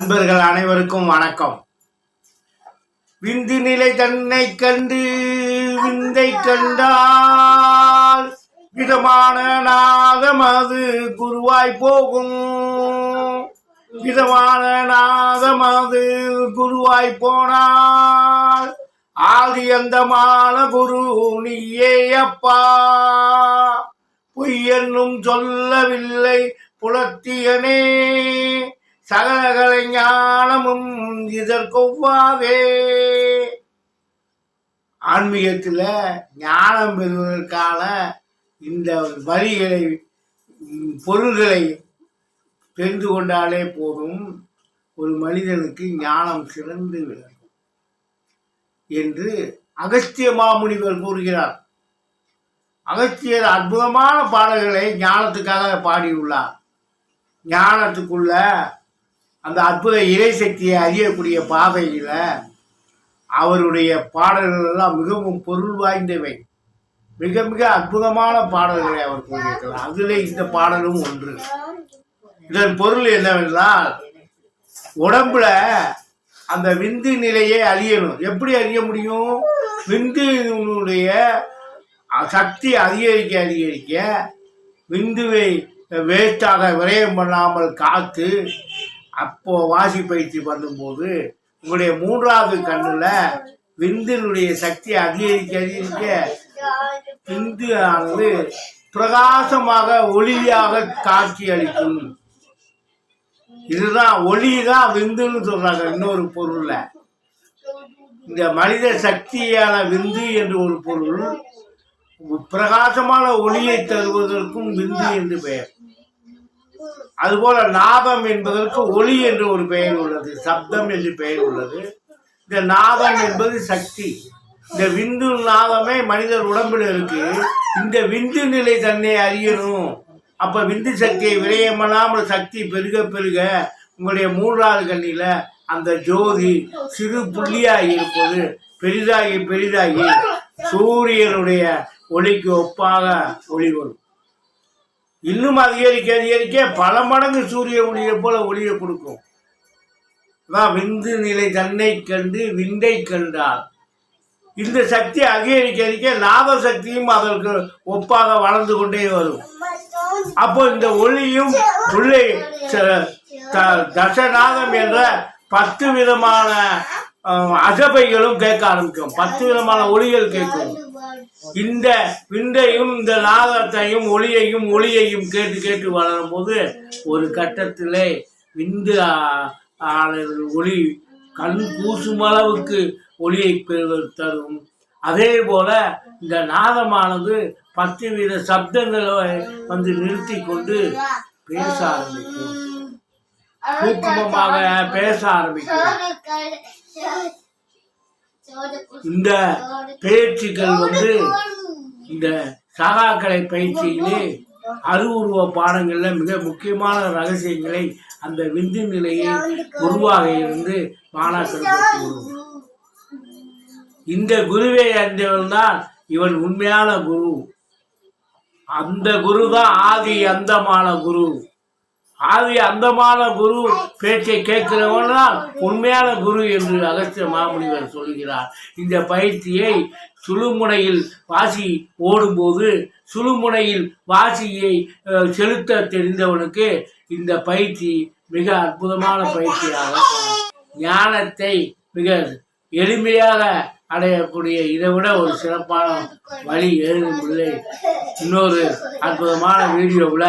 நண்பர்கள் அனைவருக்கும் வணக்கம். விந்து நிலை தன்னை கண்டு விந்தை கண்டால் விதமான நாதம் அது குருவாய் போகும். விதமான நாதம் அது குருவாய் போனால் ஆதி அந்தமான குரு நீயே அப்பா. பொய் என்னும் சொல்லவில்லை புலத்தியனே. சகல ஞானமும் இதற்கொவ்வாதே ஆன்மீகத்தில் ஞானம் பெறுவதற்கான இந்த வரிகளை பொருள்களை தெரிந்து கொண்டாலே போதும். ஒரு மனிதனுக்கு ஞானம் சிறந்து விளங்கும் என்று அகஸ்திய மாமுனிவர் கூறுகிறார். அகஸ்தியர் அற்புதமான பாடல்களை ஞானத்துக்காக பாடியுள்ளார். ஞானத்துக்குள்ள அந்த அற்புத இறை சக்தியை அறியக்கூடிய பாதையில் அவருடைய பாடல்கள் எல்லாம் மிகவும் பொருள் வாய்ந்தவை. மிக மிக அற்புதமான பாடல்களை அவர் கூறியிருக்கிறார். அதிலே இந்த பாடலும் ஒன்று. இதன் பொருள் என்னவென்றால் உடம்புல அந்த விந்து நிலையை அறியணும். எப்படி அறிய முடியும்? விந்துனுடைய சக்தி அதிகரிக்க அதிகரிக்க விந்துவை வேஸ்டாக விரயம் பண்ணாமல் காத்து அப்போ வாசி பயிற்சி பண்ணும்போது உங்களுடைய மூன்றாவது கண்ணுல விந்தினுடைய சக்தி அதிகரிக்க அதிகரிக்க விந்து ஆனது பிரகாசமாக ஒளியாக காட்சி அளிக்கும். இதுதான் ஒளி தான் விந்துன்னு சொல்றாங்க இன்னொரு பொருள்ல. இந்த மனித சக்தியான விந்து என்று ஒரு பொருள் பிரகாசமான ஒளியை தருவதற்கும் விந்து என்று பெயர். அதுபோல நாதம் என்பதற்கு ஒளி என்று ஒரு பெயர் உள்ளது சப்தம் என்று பெயர் உள்ளது. இந்த நாதம் என்பது சக்தி. இந்த விந்து நாதமே மனிதர் உடம்புல இருக்கு இந்த விந்து நிலை தன்னை அறியணும். அப்ப விந்து சக்தியை விரயம் சக்தி பெருக பெருக உங்களுடைய மூன்றாவது கண்ணில அந்த ஜோதி சிறு புள்ளியாகி இருப்பது பெரிதாகி பெரிதாகி சூரியனுடைய ஒளிக்கு ஒப்பாக ஒளி வரும். இன்னும் அதிகரிக்க அதிகரிக்க பல மடங்கு சூரிய ஒளியை போல ஒளியை கொடுக்கும். அதான் விந்து நிலை தன்னை கண்டு விந்தை கண்டால். இந்த சக்தி அதிகரிக்க அதிக நாத சக்தியும் அதற்கு ஒப்பாக வளர்ந்து கொண்டே வரும். அப்போ இந்த ஒளியும் உள்ளே த- தசநாதம் என்ற பத்து விதமான அஹ், கேட்க ஆரம்பிக்கும். பத்து விதமான ஒளிகள் கேட்கும். இந்த விந்தையும் இந்த நாதத்தையும் ஒளியையும் ஒளியையும் கேட்டு கேட்டு வளரும் போது ஒரு கட்டத்திலே விந்து ஒளி கண் கூசும் அளவுக்கு ஒளியை பெறுவது தரும். அதே போல இந்த நாதமானது பத்து வித சப்தங்களை வந்து நிறுத்தி கொண்டு பேச ஆரம்பிக்கும். சூக்குமமாக பேச ஆரம்பிக்கும் இந்த பேச்சுக்கள் வந்து இந்த சகாக்கலை பயிற்சியிலே அருவுருவ பாடங்கள்ல மிக முக்கியமான ரகசியங்களை அந்த விந்து நிலையை குருவாக இருந்து மாணாக்கருக்கு கூறும் இந்த குருவை அறிந்தவன் தான் இவன் உண்மையான குரு. அந்த குரு தான் ஆதி அந்தமான குரு. ஆவி அந்தமான குரு பேச்சை கேட்கிறவன் தான் உண்மையான குரு என்று அகஸ்திய மாமுனிவர் சொல்கிறார். இந்த பயிற்சியை சுழுமுனையில் வாசி ஓடும்போது சுழுமுனையில் வாசியை செலுத்த தெரிந்தவனுக்கு இந்த பயிற்சி மிக அற்புதமான பயிற்சியாக ஞானத்தை மிக எளிமையாக அடையக்கூடிய இதை விட ஒரு சிறப்பான வழி எழுதும் இல்லை. இன்னொரு அற்புதமான வீடியோவில்